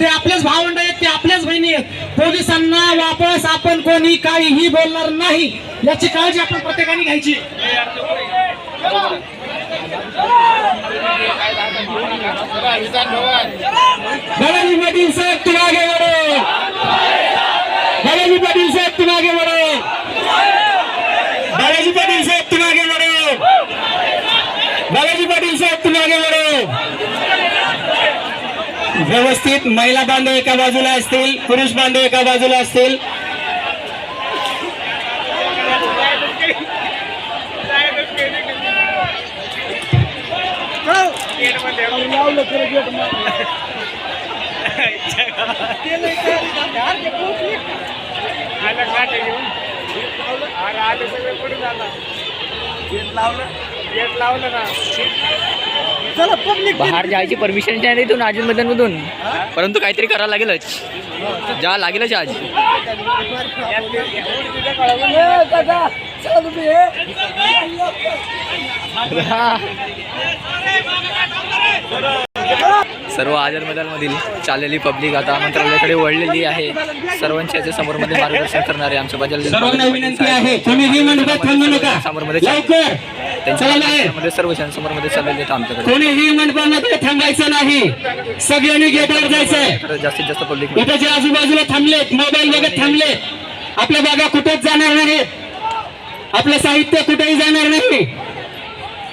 ते आपलेच भावंड आहेत ते आपल्याच बहिणी आहेत. पोलिसांना वापस आपण कोणी काहीही बोलणार नाही. याची काळजी आपण प्रत्येकाने घ्यायची. बालाजी पाटील साहेब तुम आगे बढ़ो बालाजी पाटील साहेब तुम आगे बालाजी पाटील साहेब तुम आगे बालाजी पाटील साहेब तुम आगे व्यवस्थित महिला बांधव एका बाजूला असतील पुरुष बांधव एका बाजूला असतील घेऊन पुढे गेट लावलं गेट लावलं ना चला पब्लिक बाहेर जायची परमिशन नाही इथून अजून मधून परंतु काहीतरी करावं लागेलच. जा लागेलच आज. सर्व आझाद मैदानमधील चाललेली पब्लिक आता मंत्रालयाकडे वळलेली आहे. सर्वांच्या याच्या समोरमध्ये मार्गदर्शन करणारे आमचे बजाल सर्वांना विनंती त्यांच्या. मध्ये सर्व समोरमध्ये चाललेले आहेत आमच्याकडे. कोणीही मंडपामध्ये थांबायचं नाही. सगळ्यांनी गेटवर जायचंय. जास्तीत जास्त पब्लिक गेटाच्या आजूबाजूला थांबलेत मोबाईल बघत थांबलेत आपल्या बागा कुठेच जाणार नाहीत. आपलं साहित्य कुठेही जाणार नाही.